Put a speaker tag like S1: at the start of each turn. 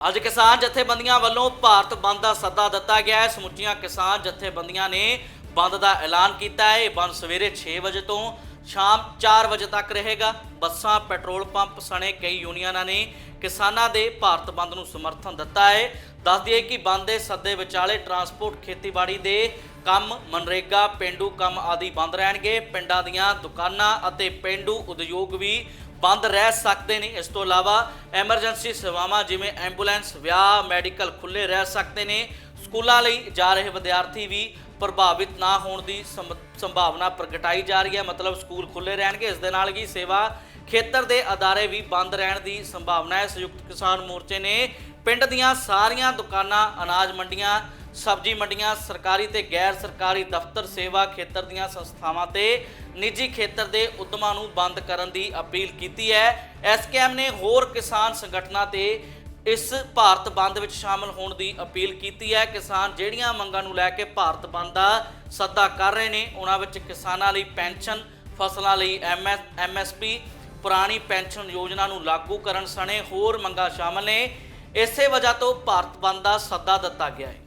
S1: ਅੱਜ ਕਿਸਾਨ ਜਥੇਬੰਦੀਆਂ ਵੱਲੋਂ ਭਾਰਤ ਬੰਦ ਦਾ ਸੱਦਾ ਦਿੱਤਾ ਗਿਆ ਹੈ। ਸਮੁੱਚੀਆਂ ਕਿਸਾਨ ਜਥੇਬੰਦੀਆਂ ਨੇ ਬੰਦ ਦਾ ਐਲਾਨ ਕੀਤਾ ਹੈ। ਇਹ ਬੰਦ ਸਵੇਰੇ 6 ਵਜੇ ਤੋਂ ਸ਼ਾਮ 4 ਵਜੇ ਤੱਕ ਰਹੇਗਾ। ਬੱਸਾਂ, ਪੈਟਰੋਲ ਪੰਪ ਸਣੇ ਕਈ ਯੂਨੀਅਨਾਂ ਨੇ ਕਿਸਾਨਾਂ ਦੇ ਭਾਰਤ ਬੰਦ ਨੂੰ ਸਮਰਥਨ ਦਿੱਤਾ ਹੈ। ਦੱਸ ਦਈਏ ਕਿ ਬੰਦ ਦੇ ਸੱਦੇ ਵਿਚਾਲੇ ਟਰਾਂਸਪੋਰਟ ਖੇਤੀਬਾੜੀ ਦੇ ਕੰਮ, ਮਨਰੇਗਾ, ਪਿੰਡੂ ਕੰਮ ਆਦਿ ਬੰਦ ਰਹਿਣਗੇ। ਪਿੰਡਾਂ ਦੀਆਂ ਦੁਕਾਨਾਂ ਅਤੇ ਪਿੰਡੂ ਉਦਯੋਗ ਵੀ ਬੰਦ ਰਹਿ ਸਕਦੇ ਨੇ। ਇਸ ਤੋਂ ਇਲਾਵਾ ਐਮਰਜੈਂਸੀ ਸੇਵਾਵਾਂ ਜਿਵੇਂ ਐਂਬੂਲੈਂਸ, ਵਿਆਹ, ਮੈਡੀਕਲ ਖੁੱਲੇ ਰਹਿ ਸਕਦੇ ਨੇ। ਸਕੂਲਾਂ ਲਈ ਜਾ ਰਹੇ ਵਿਦਿਆਰਥੀ ਵੀ ਪ੍ਰਭਾਵਿਤ ਨਾ ਹੋਣ ਦੀ ਸੰਭ- ਸੰਭਾਵਨਾ ਪ੍ਰਗਟਾਈ ਜਾ ਰਹੀ ਹੈ। ਮਤਲਬ ਸਕੂਲ ਖੁੱਲੇ ਰਹਿਣਗੇ। ਇਸ ਦੇ ਨਾਲ ਹੀ ਸੇਵਾ ਖੇਤਰ ਦੇ ਅਦਾਰੇ ਵੀ ਬੰਦ ਰਹਿਣ ਦੀ ਸੰਭਾਵਨਾ ਹੈ। ਸੰਯੁਕਤ ਕਿਸਾਨ ਮੋਰਚੇ ਨੇ ਪਿੰਡ ਦੀਆਂ ਸਾਰੀਆਂ ਦੁਕਾਨਾਂ, ਅਨਾਜ ਮੰਡੀਆਂ ਸਬਜ਼ੀ ਮੰਡੀਆਂ, ਸਰਕਾਰੀ ਤੇ ਗੈਰ ਸਰਕਾਰੀ ਦਫ਼ਤਰ ਸੇਵਾ ਖੇਤਰ ਦੀਆਂ ਸੰਸਥਾਵਾਂ ਤੇ ਨਿੱਜੀ ਖੇਤਰ ਦੇ ਉਦਮਾਂ ਨੂੰ ਬੰਦ ਕਰਨ ਦੀ ਅਪੀਲ ਕੀਤੀ ਹੈ। ਐਸਕੇਐਮ ਨੇ ਹੋਰ ਕਿਸਾਨ ਸੰਗਠਨਾਂ ਤੇ ਇਸ ਭਾਰਤ ਬੰਦ ਵਿੱਚ ਸ਼ਾਮਲ ਹੋਣ ਦੀ ਅਪੀਲ ਕੀਤੀ ਹੈ। ਕਿਸਾਨ ਜਿਹੜੀਆਂ ਮੰਗਾਂ ਨੂੰ ਲੈ ਕੇ ਭਾਰਤ ਬੰਦ ਦਾ ਸੱਦਾ ਕਰ ਰਹੇ ਨੇ, ਉਹਨਾਂ ਵਿੱਚ ਕਿਸਾਨਾਂ ਲਈ ਪੈਨਸ਼ਨ, ਫਸਲਾਂ ਲਈ ਐਮਐਸਪੀ, ਪੁਰਾਣੀ ਪੈਨਸ਼ਨ ਯੋਜਨਾ ਨੂੰ ਲਾਗੂ ਕਰਨ ਸਣੇ ਹੋਰ ਮੰਗਾਂ ਸ਼ਾਮਲ ਨੇ। ਇਸੇ ਵਜ੍ਹਾ ਤੋਂ ਭਾਰਤ ਬੰਦ ਦਾ ਸੱਦਾ ਦਿੱਤਾ ਗਿਆ ਹੈ।